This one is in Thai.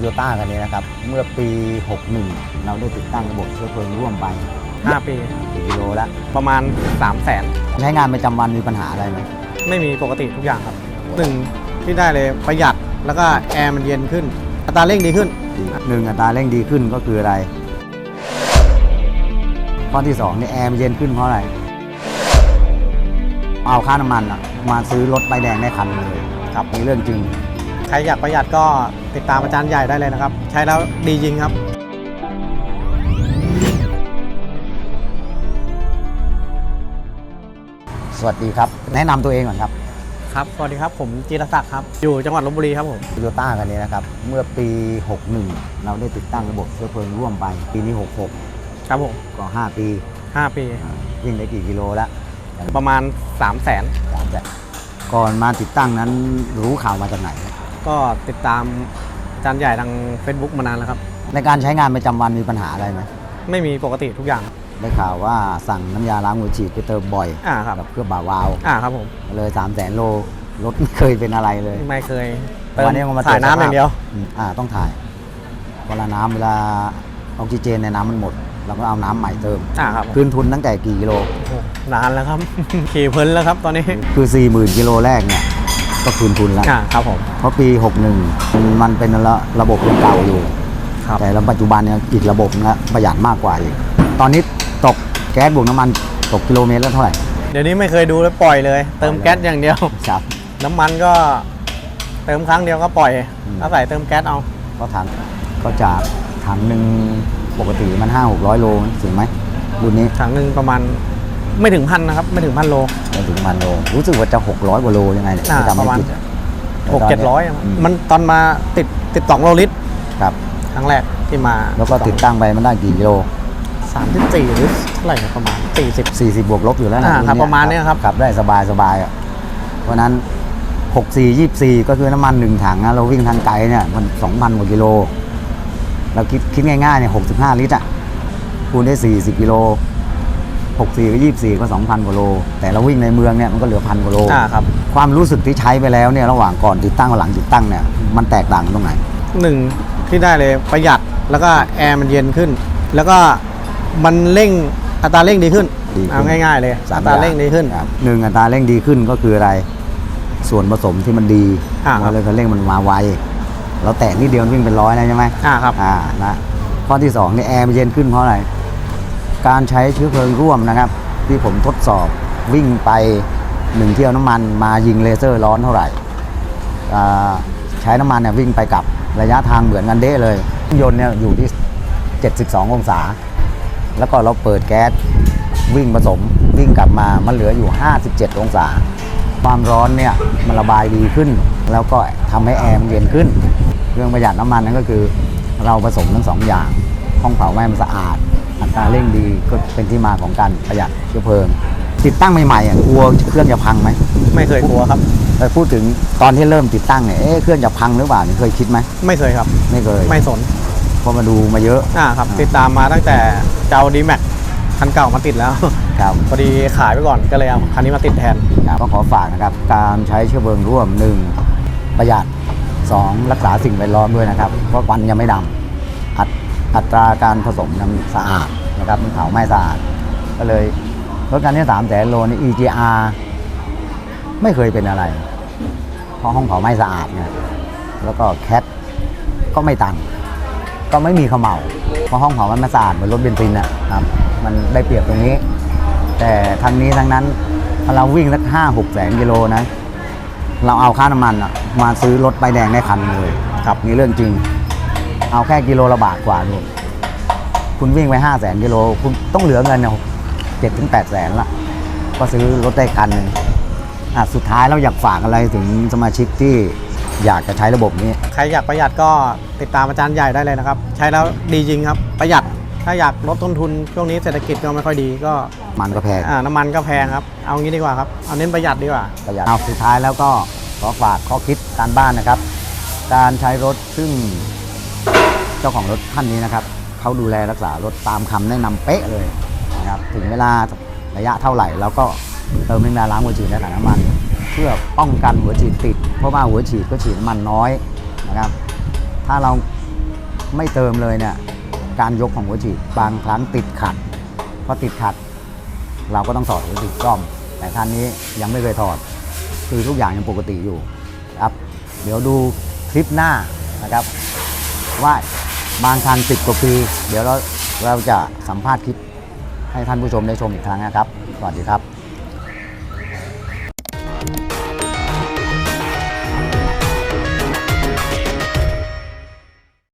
โยต้ากันนี้นะครับ เมื่อปี 61 เราได้ติดตั้งระบบเชื้อเพลิงร่วมไป5 ปีกี่กิโลแล้วประมาณ 3 0 0แสนใช้งานประจำวันมีปัญหาอะไรไหมไม่มีปกติทุกอย่างครับหนึ่งที่ได้เลยประหยัดแล้วก็แอร์มันเย็นขึ้น อัตราเร่งดีขึ้นหนึ่งอัตราเร่งดีขึ้นก็คืออะไร ข้อที่2นี่แอร์มันเย็นขึ้นเพราะอะไร เอาค่าน้ำมันอะมาซื้อรถใบแดงได้คันหนึ่งเลยครับนี่เรื่องจริง ใครอยากประหยัดก็ติดตามอาจารย์ใหญ่ได้เลยนะครับ ใช้แล้วดีจริงครับสวัสดีครับ แนะนำตัวเองก่อนครับครับสวัสดีครับผมจีรศักดิ์ครับ อยู่จังหวัดลบบุรีครับผมโยต้ากันนี้นะครับ เมื่อปี 61 เราได้ติดตั้งระบบเชื้อเพลิงร่วมไป ปีนี้66ครับผมก็ 5 ปี5ปี อ่าวิ่งได้กี่กิโลแล้วประมาณ3 0 0แสนสามแสนก่อนมาติดตั้งนั้นรู้ข่าวมาจากไหน ก็ติดตามอาจารย์ใหญ่ทาง Facebook มานานแล้วครับ ในการใช้งานประจำวันมีปัญหาอะไรไหมไม่มีปกติทุกอย่าง ได้ข่าวว่าสั่งน้ำยาล้างหัวฉีดไปเติมบ่อยอ่าครับกับเครื่องบ่าวาล์วอ่าครับผมเลย3 0 0แสนโลรถไม่เคยเป็นอะไรเลยไม่เคยเติมวันนี้ก็มาถ่ายน้ำอย่างเดียวอืมอ่าต้องถ่ายเวลาน้ำเวลาออกซิเจนในน้ำมันหมด เราก็เอาน้ำใหม่เติม อ่าครับผมคืนทุนตั้งแต่กี่กิโล โอ้โหนานแล้วครับ ขี่เพลินแล้วครับตอนนี้ คือ 40,000กิโลแรกเนี่ย ก็คืนทุนแล้ว อ่าครับผม เพราะปี 61 มันเป็นระระบบยังเก่าอยู่ ครับ แต่แล้วปัจจุบันเนี่ยอีกระบบนะประหยัดมากกว่าอีก ตอนนี้ตกแก๊สบวกน้ำมันตกกิโลเมตรละเท่าไหร่ เดี๋ยวนี้ไม่เคยดูแล้วปล่อยเลย เติมแก๊สอย่างเดียว ครับ น้ำมันก็เติมครั้งเดียวก็ปล่อยอืมแล้วใส่เติมแก๊สเอา ก็ถังก็จากถังหนึ่งปกติมัน 5 600 โลถึงไหมรุ่นนี้ ถังหนึ่งประมาณ ไม่ถึงพันนะครับ ไม่ถึงพันโล ไม่ถึงพันโล รู้สึกว่าจะ 600กว่าโลยังไงเนี่ยอ่าไม่จำประไม่มาณผิดอะหกเจ็ดร้อยอืมมันตอนมาติดติดสองโลลิตรครับ ครั้งแรกที่มาแล้วก็ติดตั้งไปมันได้กี่กิโล สามสิบสี่หรือเท่าไหร่นะประมาณสี่สิบ 40 บวกลบอยู่แล้วนะอ่าครับนประมาณเนี้ยครับ ขับได้สบายสบายอะเพราะฉะนั้น 64 24 ก็คือน้ำมันหนึ่งถังนะเราวิ่งทางไกลเนี่ยมัน 2,000กว่ากิโล เราคิดคิดง่ายๆเนี่ย65 ลิตรอะคูณได้ 40 กิโล 64ก็24 ก็ 2,000กว่าโล แต่เราวิ่งในเมืองเนี่ยมันก็เหลือพันกว่าโลอ่าครับ ความรู้สึกที่ใช้ไปแล้วเนี่ยระหว่างก่อนติดตั้งกับหลังติดตั้งเนี่ยมันแตกต่างกันตรงไหนหนึ่งที่ได้เลยประหยัดแล้วก็แอร์มันเย็นขึ้น แล้วก็มันเร่งอัตราเร่งดีขึ้นดีขึ้นเอาง่ายๆเลยสามอัตราเร่งดีขึ้น ครับหนึ่งอัตราเร่งดีขึ้นก็คืออะไร ส่วนผสมที่มันดีอ่าครับ มันเลยคันเร่งมันมาไวเราแตะนิดเดียววิ่งเป็นร้อยนะใช่ไหมอ่าครับ อ่านะข้อที่สองนี่แอร์มันเย็นขึ้นเพราะอะไร การใช้เชื้อเพลิงร่วมนะครับ ที่ผมทดสอบวิ่งไปหนึ่งเที่ยวน้ำมันมายิงเลเซอร์ร้อนเท่าไหร่ใช้น้ำมันเนี่ยวิ่งไปกับระยะทางเหมือนกันเด้เลยเครื่องยนต์เนี่ยอยู่ที่ 72 องศา แล้วก็เราเปิดแก๊สวิ่งผสมวิ่งกลับมามันเหลืออยู่ 57 องศา ความร้อนเนี่ยมันระบายดีขึ้น แล้วก็ทำให้แอร์มันเย็นขึ้น เรื่องประหยัดน้ำมันนั่นก็คือ เราผสมทั้งสองอย่าง ห้องเผาไหม้มันสะอาด อัตราเร่งดีก็เป็นที่มาของการประหยัดเชื้อเพลิง ติดตั้งใหม่ๆอะกลัวเครื่องจะพังไหมไม่เคยกลัวครับแต่พูดถึงตอนที่เริ่มติดตั้งเนี่ยเอ๊ะเครื่องจะพังหรือเปล่าเคยคิดไหมไม่เคยครับไม่เคยไม่สนเพราะมาดูมาเยอะอ่าครับอ่าติดตามมาตั้งแต่เจ้าดีแม็กคันเก่ามาติดแล้วครับพอดีขายไปก่อนก็เลยเอาคันนี้มาติดแทนครับก็ขอฝากนะครับการใช้เชื้อเพลิงร่วม 1. ประหยัด 2. รักษาสิ่งแวดล้อมด้วยนะครับ เพราะควันยังไม่ดำอัต อัตราการผสมน้ำสะอาดนะครับเผาไหม้สะอาด ก็เลยรถคันนี้3แสนโลนี่ EGR ไม่เคยเป็นอะไร เพราะห้องเผาไหม้สะอาดเนี่ยแล้วก็แคทก็ไม่ตัน ก็ไม่มีเขมเหลาเพราะห้องเผามันมาสะอาดเหมือนรถเบนซินนะครับ มันได้เปรียบตรงนี้ แต่ทั้งนี้ทั้งนั้นเราวิ่งสักห้าหกแสนกิโลนะ เราเอาค่าน้ำมันมาซื้อรถใบแดงได้คันเลยครับนี่เรื่องจริง เอาแค่กิโลละบาทกว่าดูคุณวิ่งไปห้าแสนกิโล คุณต้องเหลือเงินเนี่ยเจ็ดถึงแปดแสนละก็ซื้อรถได้คันหนึ่งอะสุดท้ายเราอยากฝากอะไรถึงสมาชิกที่อยากจะใช้ระบบนี้ ใครอยากประหยัดก็ติดตามอาจารย์ใหญ่ได้เลยนะครับ ใช้แล้วดีจริงครับ ประหยัดถ้าอยากลดต้นทุนช่วงนี้เศรษฐกิจก็ไม่ค่อยดีก็มันก็แพงอ่าน้ำมันก็แพงครับ เอางี้ดีกว่าครับ เอาเน้นประหยัดดีกว่าประหยัดเอาสุดท้ายแล้วก็ขอฝากข้อคิดการบ้านนะครับ การใช้รถซึ่งเจ้าของรถท่านนี้นะครับเขาดูแลรักษารถตามคำแนะนำเป๊ะเลยนะครับถึงเวลาระยะเท่าไหร่เราก็เติมน้ำยาล้างหัวฉีดและถังน้ำมัน เพื่อป้องกันหัวฉีดติด เพราะว่าหัวฉีดก็ฉีดน้ำมันน้อยนะครับ ถ้าเราไม่เติมเลยเนี่ยการยกของหัวฉีดบางครั้งติดขัดพอติดขัด เราก็ต้องถอดหัวฉีดซ่อม แต่คันนี้ยังไม่เคยถอด คือทุกอย่างยังปกติอยู่ครับ เดี๋ยวดูคลิปหน้านะครับว่า บางคันสิบกว่าปี เดี๋ยวเราเราจะสัมภาษณ์คลิปให้ท่านผู้ชมได้ชมอีกครั้งนะครับ สวัสดีครับ